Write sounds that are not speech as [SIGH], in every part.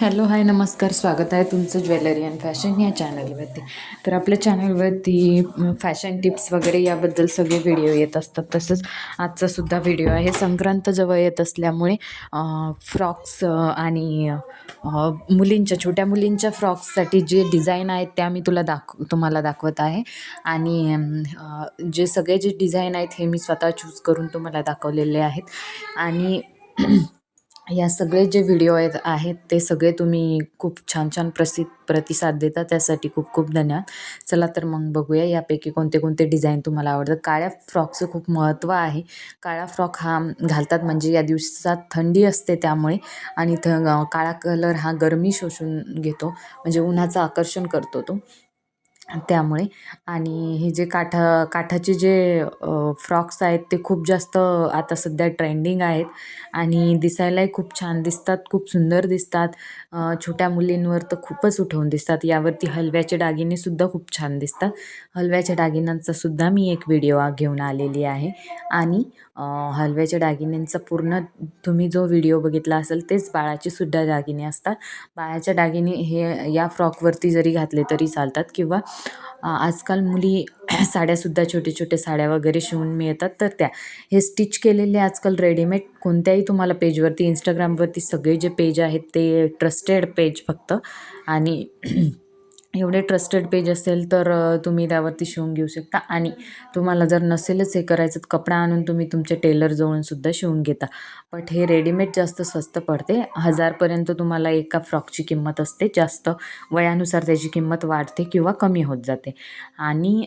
Hello hi नमस्कार स्वागत आहे तुमचं ज्वेलरी अँड फॅशन या चॅनलवरती. तर आपल्या चॅनलवरती फॅशन टिप्स वगैरे याबद्दल सगळे व्हिडिओ येत असतात. तसंच आजचा सुद्धा व्हिडिओ आहे. संक्रांत जवळ येत असल्यामुळे फ्रॉक्स आणि मुलींच्या छोट्या मुलींच्या फ्रॉक्ससाठी जे डिझाईन आहेत त्या मी तुला दाख तुम्हाला दाखवत आहे. आणि जे सगळे जे डिझाईन आहेत हे मी स्वतः चूज करून तुम्हाला दाखवलेले आहेत. आणि या सगळे जे व्हिडिओ आहेत आहेत ते सगळे तुम्ही खूप छान छान प्रसि प्रतिसाद देता. त्यासाठी खूप खूप धन्यवाद. चला तर मग बघूया यापैकी कोणते कोणते डिझाईन तुम्हाला आवडतं काळ्या फ्रॉकचं खूप महत्त्व आहे. काळा फ्रॉक हा घालतात म्हणजे या दिवसात थंडी असते त्यामुळे आणि थ काळा कलर हा गरमी शोषून घेतो. म्हणजे उन्हाचं आकर्षण करतो तो. त्यामुळे. आणि हे जे काठा काठाचे जे फ्रॉक्स आहेत ते खूप जास्त आता सध्या ट्रेंडिंग आहेत. आणि दिसायलाही खूप छान दिसतात खूप सुंदर दिसतात. छोट्या मुलींवर तर खूपच उठवून दिसतात. यावरती हलव्याचे दागिनेसुद्धा खूप छान दिसतात. हलव्याच्या दागिन्यांचासुद्धा मी एक व्हिडिओ घेऊन आलेली आहे. आणि हलव्याच्या दागिन्यांचा पूर्ण तुम्ही जो व्हिडिओ बघितला असेल तेच बाळाचेसुद्धा दागिने असतात. बाळाच्या दागिने हे या फ्रॉकवरती जरी घातले तरी चालतात किंवा आजकाल मुली [CLEARS THROAT] साड्यासुद्धा छोटे छोटे साड्या वगैरे शिवून मिळतात. तर त्या. हे स्टिच केलेले आजकाल रेडीमेड कोणत्याही तुम्हाला पेजवरती इंस्टाग्रामवरती सगळे जे पेज आहेत ते ट्रस्टेड पेज फक्त. आणि [CLEARS THROAT] एवढे ट्रस्टेड पेज असेल तर तुम्ही त्यावरती शिवून घेऊ शकता. आणि तुम्हाला जर नसेलच हे करायचं तर कपडा आणून तुम्ही तुमच्या टेलरजवळूनसुद्धा शिवून घेता. बट हे रेडीमेड जास्त स्वस्त पडते. हजारपर्यंत तुम्हाला एका फ्रॉकची किंमत असते. जास्त वयानुसार त्याची किंमत वाढते किंवा कमी होत जाते. आणि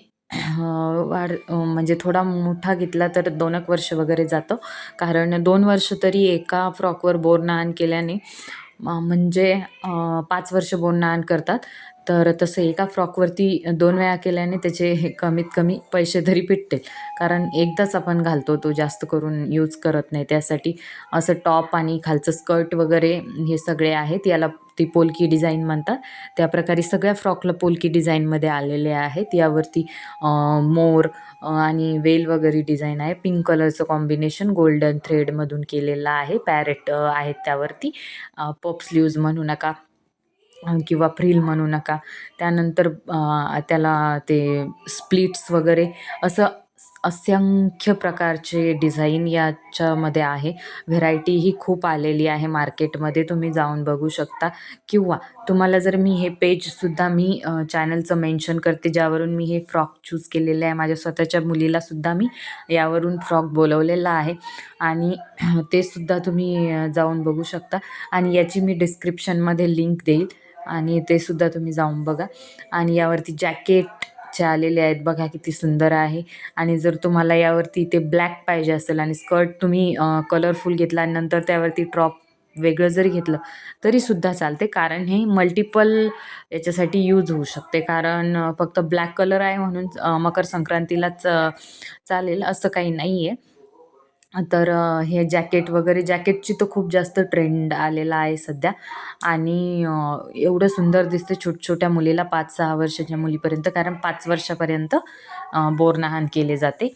वाढ म्हणजे थोडा मोठा घेतला तर दोन एक वर्ष वगैरे जातं. कारण दोन वर्ष तरी एका फ्रॉकवर बोरनान केल्याने म्हणजे पाच वर्ष बोरनान करतात. तर तसं एका फ्रॉकवरती दोन वेळा केल्याने त्याचे हे कमीत कमी पैसे तरी भेटतील कारण एकदाच आपण घालतो तो जास्त करून यूज करत नाही. त्यासाठी असं टॉप आणि खालचं स्कर्ट वगैरे हे सगळे आहेत. याला ती पोलकी डिझाईन म्हणतात. त्याप्रकारे सगळ्या फ्रॉकला पोलकी डिझाईनमध्ये आलेले आहेत. यावरती मोर आणि वेल वगैरे डिझाईन आहे. पिंक कलरचं कॉम्बिनेशन गोल्डन थ्रेडमधून केलेलं आहे. पॅरेट आहेत त्यावरती. पप स्लीव्ज म्हणू नका किंवा फ्रिल म्हणू नका. त्यानंतर त्याला ते स्प्लिट्स वगैरे असं असंख्य प्रकारचे डिझाईन याच्यामध्ये आहे. व्हेरायटी ही खूप आलेली आहे मार्केटमध्ये तुम्ही जाऊन बघू शकता. किंवा तुम्हाला जर मी हे पेजसुद्धा मी चॅनलचं मेन्शन करते ज्यावरून मी हे फ्रॉक चूज केलेले आहे. माझ्या स्वतःच्या मुलीलासुद्धा मी यावरून फ्रॉक बोलवलेला आहे. आणि [CLEARS THROAT] ते सुद्धा तुम्ही जाऊन बघू शकता. आणि याची मी डिस्क्रिप्शनमध्ये लिंक देईल. आणि ते सुद्धा तुम्ही जाऊन बघा. आणि यावरती जॅकेट जॅकेटचे आलेले आहेत. बघा किती सुंदर आहे. आणि जर तुम्हाला यावरती ते ब्लॅक पाहिजे असेल आणि स्कर्ट तुम्ही कलरफुल घेतला आणि नंतर त्यावरती ट्रॉप वेगळं जरी घेतलं तरीसुद्धा चालते. कारण हे मल्टिपल याच्यासाठी यूज होऊ शकते. कारण फक्त ब्लॅक कलर आहे म्हणून मकर संक्रांतीलाच चालेल असं काही नाही आहे तर हे जॅकेट वगैरे जॅकेटची तर खूप जास्त ट्रेंड आलेला आहे सध्या आणि एवढं सुंदर दिसते छोट-छोट्या मुलीला 5-6 वर्षाच्या मुलीपर्यंत कारण पाच वर्षापर्यंत अ, बोरनहाण केले जाते.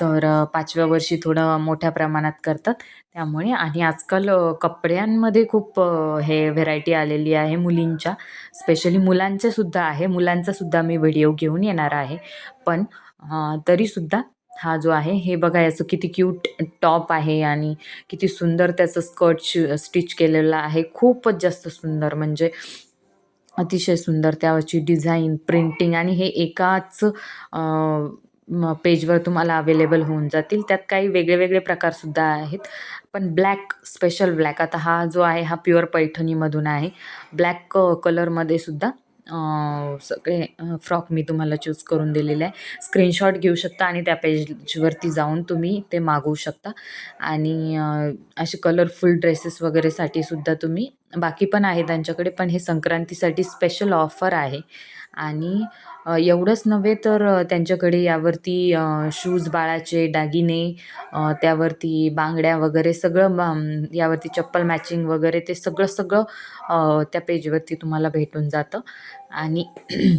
तर पाचव्या वर्षी थोडं मोठ्या प्रमाणात करतात त्यामुळे आणि आजकाल कपड्यांमध्ये खूप हे व्हेरायटी आलेली आहे मुलींच्या, स्पेशली मुलांच्यासुद्धा आहे. मुलांचासुद्धा मी व्हिडिओ घेऊन येणार आहे. पण तरीसुद्धा हा जो आहे हे बघा याचं किती क्यूट टॉप आहे आणि किती सुंदर त्याचं स्कर्ट शि स्टिच केलेलं आहे. खूपच जास्त सुंदर म्हणजे अतिशय सुंदर त्यावरची डिझाईन, प्रिंटिंग आणि हे एकाच पेजवर तुम्हाला अवेलेबल होऊन जातील. त्यात काही वेगळे-वेगळे प्रकारसुद्धा आहेत. पण ब्लॅक, स्पेशल ब्लॅक आता हा जो आहे हा प्युअर पैठणीमधून आहे. ब्लॅक कलरमध्ये सुद्धा सगळे फ्रॉक मी तुम्हाला चूज करून दिलेले आहे. स्क्रीनशॉट घेऊ शकता आणि त्या पेजवरती जाऊन तुम्ही ते मागवू शकता आणि असे कलरफुल ड्रेसेस वगैरेसाठी सुद्धा तुम्ही बाकी पण आहे त्यांच्याकडे पण हे संक्रांतीसाठी स्पेशल ऑफर आहे आणि एवढंच नव्हे तर त्यांच्याकडे यावरती शूज बाळाचे, दागिने त्यावरती बांगड्या वगैरे सगळं यावरती चप्पल मॅचिंग वगैरे ते सगळं-सगळं त्या पेजवरती तुम्हाला भेटून जातं आणि [CLEARS THROAT]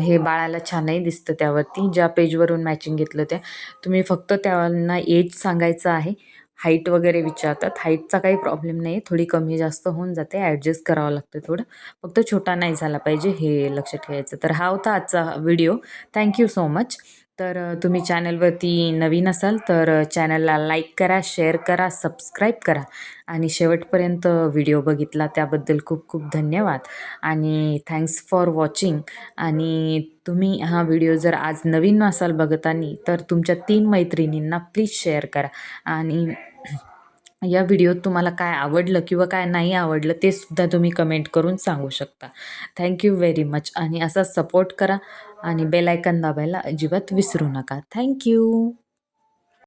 हे बाळाला छानही दिसतं त्यावरती ज्या पेजवरून मॅचिंग घेतलं त्या. तुम्ही फक्त त्यांना एज सांगायचं आहे हाईट वगैरे विचारतात. हाईटचा काही प्रॉब्लेम नाही थोडी कमी जास्त होऊन जाते. ॲडजस्ट करावं लागतं थोडं. फक्त छोटा नाही झाला पाहिजे हे लक्षात ठेवायचं. तर हा होता आजचा व्हिडिओ थँक्यू सो मच तर तुम्ही चॅनलवरती नवीन असाल तर चॅनलला लाईक करा शेअर करा सबस्क्राईब करा आणि शेवटपर्यंत व्हिडिओ बघितला त्याबद्दल खूप खूप धन्यवाद. आणि थँक्स फॉर वॉचिंग. आणि तुम्ही हा व्हिडिओ जर आज नवीन असाल बघतानी तर तुमच्या तीन मैत्रिणींना प्लीज शेअर करा. आणि या व्हिडिओत तुम्हाला काय आवडलं किंवा काय नाही आवडलं ते सुद्धा तुम्ही कमेंट करून सांगू शकता. थँक्यू व्हेरी मच आणि असा सपोर्ट करा आणि बेलायकन दाबायला अजिबात विसरू नका. थँक्यू